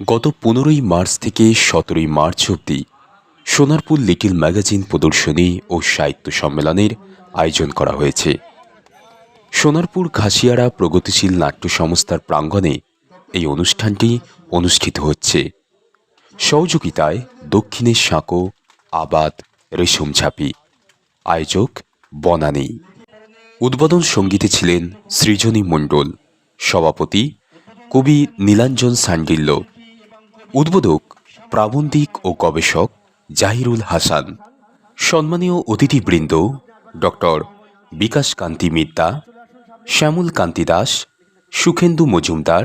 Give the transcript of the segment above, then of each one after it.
গত পনেরোই মার্চ থেকে সতেরোই মার্চ অবধি সোনারপুর লিটিল ম্যাগাজিন প্রদর্শনী ও সাহিত্য সম্মেলনের আয়োজন করা হয়েছে। সোনারপুর ঘাসিয়ারা প্রগতিশীল নাট্য সংস্থার প্রাঙ্গণে এই অনুষ্ঠানটি অনুষ্ঠিত হচ্ছে। সহযোগিতায় দক্ষিণের সাঁকো, আবাদ, রেশম ঝাঁপি। আয়োজক বনানী। উদ্বোধন সঙ্গীতে ছিলেন সৃজনী মণ্ডল। সভাপতি কবি নীলাঞ্জন সান্ডিল্য। উদ্বোধক, প্রাবন্ধিক ও গবেষক জাহিরুল হাসান। সম্মানীয় অতিথিবৃন্দ, ডক্টর বিকাশ কান্তি মিদ্দা শ্যামল কান্তি দাস, সুখেন্দু মজুমদার,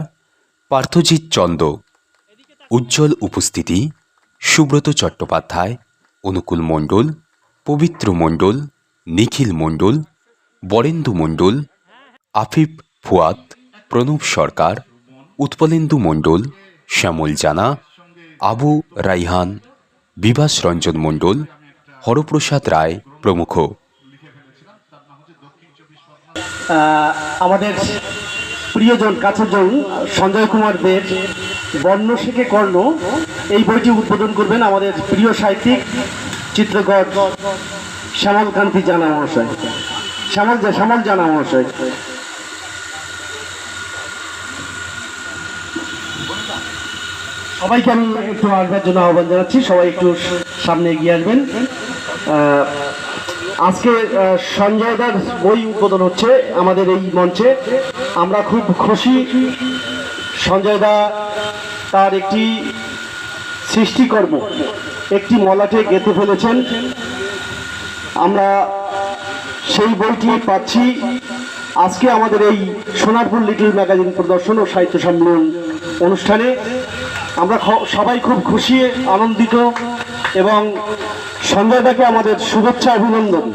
পার্থজিৎ চন্দ, উজ্জ্বল উপস্থিতি, সুব্রত চট্টোপাধ্যায়, অনুকূল মণ্ডল, পবিত্র মণ্ডল, নিখিল মণ্ডল, বরেন্দু মণ্ডল, আফিফ ফুয়াদ, প্রণব সরকার, উৎপলেন্দু মণ্ডল শ্যামল জানা, আবু রাইহান, বিভাস রঞ্জন মণ্ডল, হরপ্রসাদ রায় প্রমুখ। আমাদের প্রিয়জন কাছের সঞ্জয় কুমার দেব বর্ণ শিখে কর্ণ এই বইটি উদ্বোধন করবেন আমাদের প্রিয় সাহিত্যিক, চিত্রকর শ্যামল কান্তি জানা মহাশয়। শ্যামল শ্যামল জানা মহাশয়। সবাইকে আমি একটু আসবার জন্য আহ্বান জানাচ্ছি। সবাই একটু সামনে এগিয়ে আসবেন। আজকে সঞ্জয় দার বই উদ্বোধন হচ্ছে আমাদের এই মঞ্চে। আমরা খুব খুশি সঞ্জয় দা তার একটি সৃষ্টিকর্ম, একটি মলাটে গেঁথে ফেলেছেন। আমরা সেই বইটি পাচ্ছি। আজকে আমাদের এই সোনারপুর লিটল ম্যাগাজিন প্রদর্শন ও সাহিত্য সম্মেলন অনুষ্ঠানে। আমরা সবাই খুব খুশি, আনন্দিত এবং সঞ্জয়দাকে আমাদের শুভেচ্ছা অভিনন্দন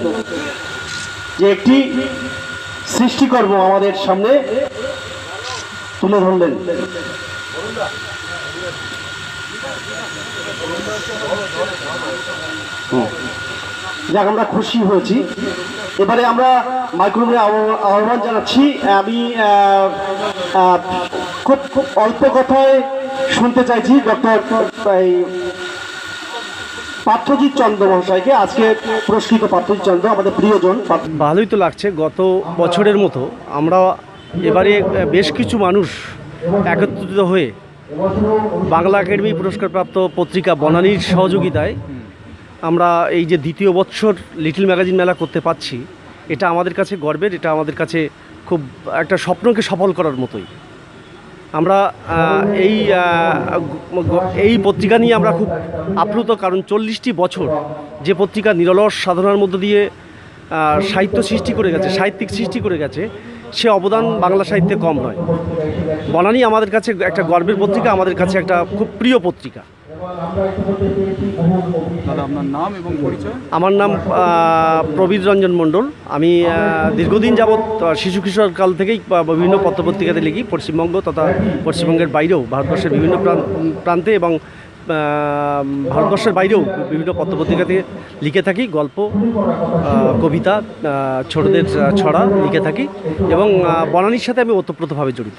যে একটি সৃষ্টিকর্ম আমাদের সামনে তুলে ধরলেন। যাক, আমরা খুশি হয়েছি। এবারে আমরা মাইক্রোফোনে আহ্বান জানাচ্ছি। আমি খুব খুব অল্প কথায় শুনতে চাইছি ডক্টর পার্থজিৎ চন্দ্র মহাশয়কে। আজকে পুরস্কৃত পার্থজিৎ চন্দ্র, আমাদের প্রিয়জন। ভালোই তো লাগছে, গত বছরের মতো আমরা এবারে বেশ কিছু মানুষ একত্রিত হয়ে বাংলা একাডেমি পুরস্কারপ্রাপ্ত পত্রিকা বনানীর সহযোগিতায় আমরা এই যে দ্বিতীয় বছর লিটল ম্যাগাজিন মেলা করতে পারছি, এটা আমাদের কাছে গর্বের, এটা আমাদের কাছে খুব একটা স্বপ্নকে সফল করার মতোই। আমরা এই এই পত্রিকা নিয়ে আমরা খুব আপ্লুত, কারণ চল্লিশটি বছর যে পত্রিকা নিরলস সাধনার মধ্য দিয়ে সাহিত্য সৃষ্টি করে গেছে, সাহিত্যিক সৃষ্টি করে গেছে সে অবদান বাংলা সাহিত্যে কম নয়। বনানী আমাদের কাছে একটা গর্বের পত্রিকা আমাদের কাছে একটা খুব প্রিয় পত্রিকা। দাদা আপনার নাম এবং পরিচয়? আমার নাম প্রবীর রঞ্জন মণ্ডল। আমি দীর্ঘদিন যাবৎ শিশু কিশোর কাল থেকেই বিভিন্ন পত্রপত্রিকাতে লিখি পশ্চিমবঙ্গ তথা পশ্চিমবঙ্গের বাইরেও ভারতবর্ষের বিভিন্ন প্রান্তে এবং ভারতবর্ষের বাইরেও বিভিন্ন পত্রপত্রিকাতে লিখে থাকি, গল্প কবিতা ছোটদের ছড়া লিখে থাকি এবং বনানীর সাথে আমি ওতপ্রোতভাবে জড়িত।